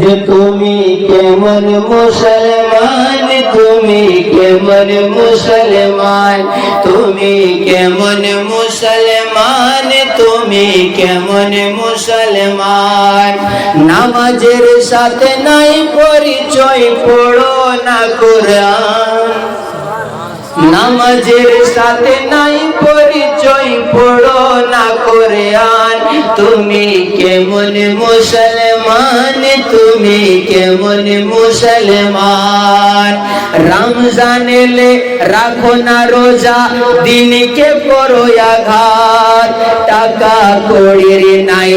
যে তুমি কেমন মুসলমান, তুমি কেমন মুসলমান, তুমি কেমন মুসলমান, তুমি কেমন মুসলমান। নামাজের সাথে নাই পরিচয়, পড়ো না কোরআন। নামাজের সাথে নাই পরিচয়, পড়ো না কোরআন। তুমি কেমন মুসলমান? তুমি কেমন মুসলমান? রমজান এলে রাখো না রোজা, দিনকে করো আঘাত। টাকা কড়ির নাই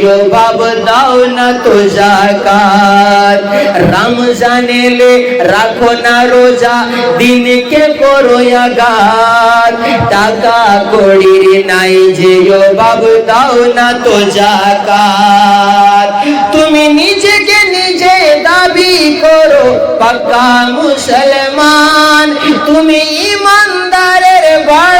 যে বাব দাও না তো জাকাত রমজান এলে রাখো না রোজা দিনকে করো আঘাত টাকা কড়ির নাই যে বাব দাও না তো জাকাত তুমি নিজেকে নিজে দাবি করো পাক্কা মুসলমান তুমি ইমানদারের বড়াই করো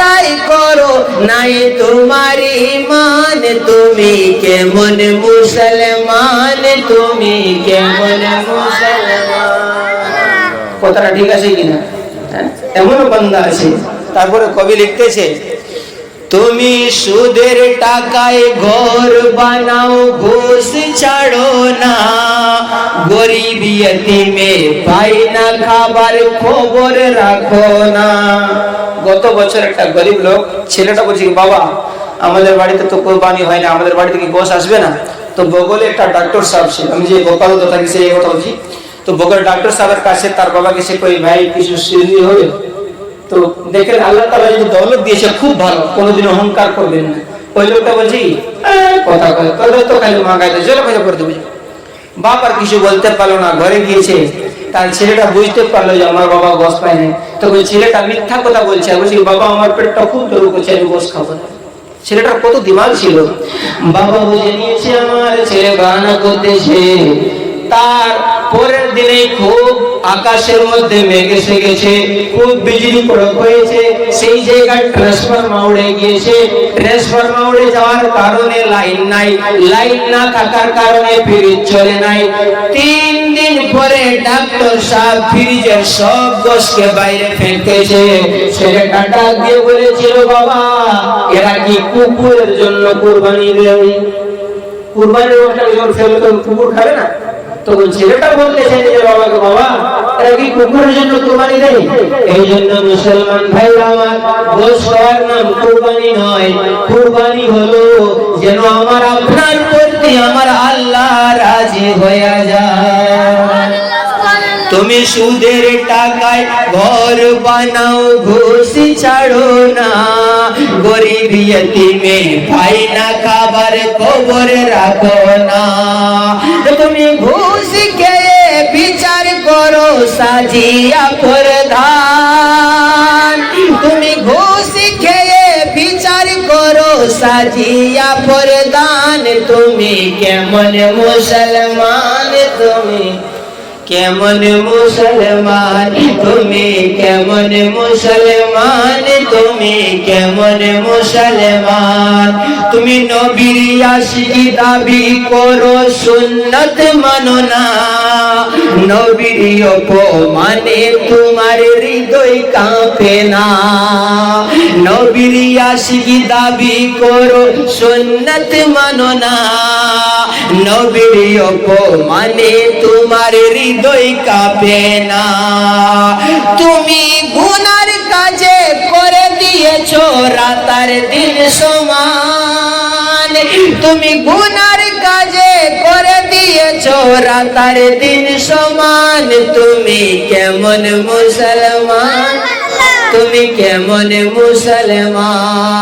নাই তোমারি মান, তুমি কেমন মুসলমান, তুমি কেমন মুসলমান? কথাটা ঠিক আছে কিনা? হ্যাঁ? এমনও বান্দা আছে। তারপরে কবি লিখতেছে তুমি সুদের টাকায় ঘর বানাও, ঘুষ ছাড়ো না। গরিব ইয়তিমে পাই না খাবার, খবর রাখো না। গত বছর একটা গরিব লোক ছেলেটা বলছে বাবা, আমাদের বাড়িতে তো কোরবানি হয় না, আমাদের বাড়িতে কি গোশ আসবে না? তো বগলে একটা ডাক্তার সাহেব ছিল। আমি যে গোপাল থাকি সে এই কথা বলছি। তো বগল ডাক্তার সাহেবের কাছে তার বাবাকে সে কই, ভাই, কিছু সিদ্ধি হবে? তো দেখেন আল্লাহ তালা যদি দৌলত দিয়েছে খুব ভালো কোনোদিন অহংকার করবেন না। ওই লোকটা বলছি "আহ, কথা কয় তোর তো খালি মাগাইতে চলো কথা করে দেবো বাপ কিছু বলতে পারল না ঘরে গিয়েছে। তার ছেলেটা বুঝতে পারল যে আমার বাবা গোস পায়নি। তো ওই ছেলেটা মিথ্যা কথা বলছে। বলছি বাবা আমার পেটটা খুব দৌড় করছে আমি গোস খাব না। ছেলেটার কত দিমাগ ছিল। বাবা বুঝে নিয়েছে আমার ছেলে বাহানা করতেছে। তার পরের দিনে খুব আকাশের মধ্যে মেঘ এসে গেছে, খুব বিজলি কড়ক হয়েছে। সেই জায়গায় ট্রান্সফরমা উড়ে গিয়েছে। ট্রান্সফরমা উড়ে যাওয়ার কারণে লাইন নাই, লাইন না থাকার কারণে ফ্রিজ চলে নাই। তিন দিন পরে ডাক্তার সাহেব ফ্রিজের সব গোসকে বাইরে ফেলতেছে। ছেলেটা ডাক দিয়ে বলেছিল, বাবা, এরা কি কুকুরের জন্য কুরবানি দেয়? কুরবানির গোষ্ঠটা যখন ফেলবে তখন কুকুর খাবে না? তখন ছেলেটা বলতেছে যে বাবাকে, বাবা কি কুকুরের জন্য কুরবানি দেয়? এই জন্য মুসলমান আমার খাওয়ার নাম কুরবানি নয়। কুরবানি হলো যেন আমার আপনার প্রতি আমার আল্লাহ রাজি হয়ে যায়। তুমি সুদের টাকায় ঘর বানাও, ঘুষ ছাড়ো না। গরিব ভাই না খাবার খবর রাখো না। তুমি ঘুষ সাজিয়া প্রধান তুমি ঘুষ খেয়ে বিচার করো সাজিয়া প্রধান তুমি কেমন মুসলমান তুমি কেমন মুসলমান তুমি কেমন মুসলমান তুমি কেমন মুসলমান? তুমি নবীর আশিকি দাবি করো, সুন্নত মানো না। নবীর অপমানে তোমার হৃদয় কাঁপে না। নবীর আশিকি দাবি করো, সুন্নত মানো না। নবীর অপমানে তোমার হৃদয় কাঁপে না। তুমি গুনার কাজে করে দিয়েছ রাতার দিন সমান। তুমি গুনার কাজে করে দিয়েছ রাতার দিন সমান। তুমি কেমন মুসলমান? তুমি কেমন মুসলমান?